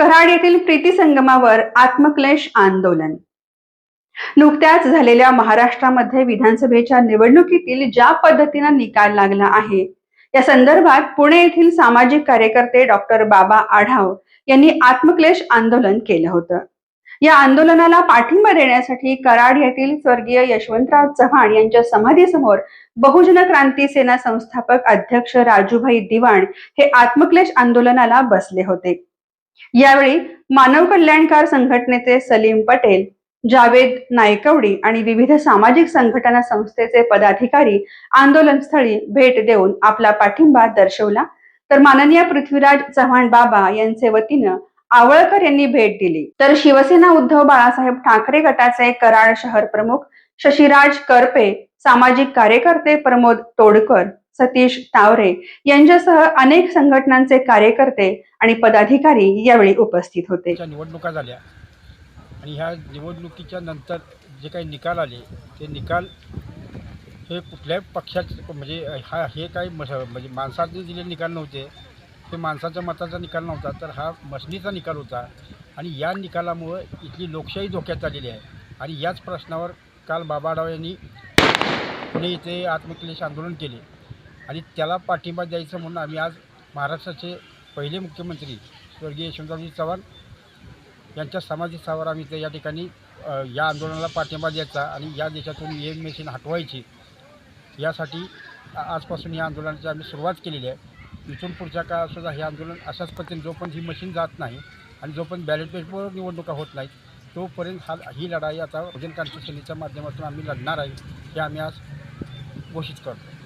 कराड येथील प्रीती संगमावर आत्मक्लेश आंदोलन. नुकत्याच झालेल्या महाराष्ट्रामध्ये विधानसभेच्या निवडणुकीतील ज्या पद्धतीनं निकाल लागला आहे या संदर्भात पुणे येथील सामाजिक कार्यकर्ते डॉक्टर बाबा आढाव यांनी आत्मक्लेश आंदोलन केलं होतं. या आंदोलनाला पाठिंबा देण्यासाठी कराड येथील स्वर्गीय यशवंतराव चव्हाण यांच्या समाधीसमोर बहुजन क्रांती सेना संस्थापक अध्यक्ष राजूभाई दिवाण हे आत्मक्लेश आंदोलनाला बसले होते. यावेळी मानव कल्याणकार संघटनेचे सलीम पटेल जावेद नायकवडी आणि विविध सामाजिक संघटना संस्थेचे पदाधिकारी आंदोलनस्थळी भेट देऊन आपला पाठिंबा दर्शवला. तर माननीय पृथ्वीराज चव्हाण बाबा यांचे वतीनं आवळकर यांनी भेट दिली. तर शिवसेना उद्धव बाळासाहेब ठाकरे गटाचे कराड शहर प्रमुख शशिराज करपे सामाजिक कार्यकर्ते प्रमोद तोडकर सतीश तावरे यांच्यासह अनेक संघटनांचे कार्यकर्ते आणि पदाधिकारी यावेळी उपस्थित होते. निवडणुका झाल्या आणि ह्या निवडणुकीच्या नंतर जे काही निकाल आले ते निकाल हे कुठल्याही पक्षाचे म्हणजे हा हे काही म्हणजे माणसाने दिलेले निकाल नव्हते. ते माणसाच्या मताचा निकाल नव्हता तर हा मसनीचा निकाल होता. आणि या निकालामुळं इथली लोकशाही धोक्यात आलेली आहे. आणि याच प्रश्नावर काल बाबा यांनी पुणे इथे आत्मक्लेश आंदोलन केले. आणि त्याला पाठिंबा द्यायचं म्हणून आम्ही आज महाराष्ट्राचे पहिले मुख्यमंत्री स्वर्गीय यशवंतरावजी चव्हाण यांच्या समाधीस्थावर आम्ही इथे या ठिकाणी या आंदोलनाला पाठिंबा द्यायचा आणि या देशातून एम मशीन हटवायची यासाठी आजपासून या आंदोलनाची आम्ही सुरुवात केलेली आहे. इथून पुढच्या काळातसुद्धा हे आंदोलन अशाच पद्धतीने जोपर्यंत ही मशीन जात नाही आणि जोपर्यंत बॅलेट पेपरवर निवडणुका होत नाहीत तोपर्यंत हा ही लढाई आता वजन क्रांती सेनेच्या माध्यमातून आम्ही लढणार आहे. हे आम्ही आज घोषित करतो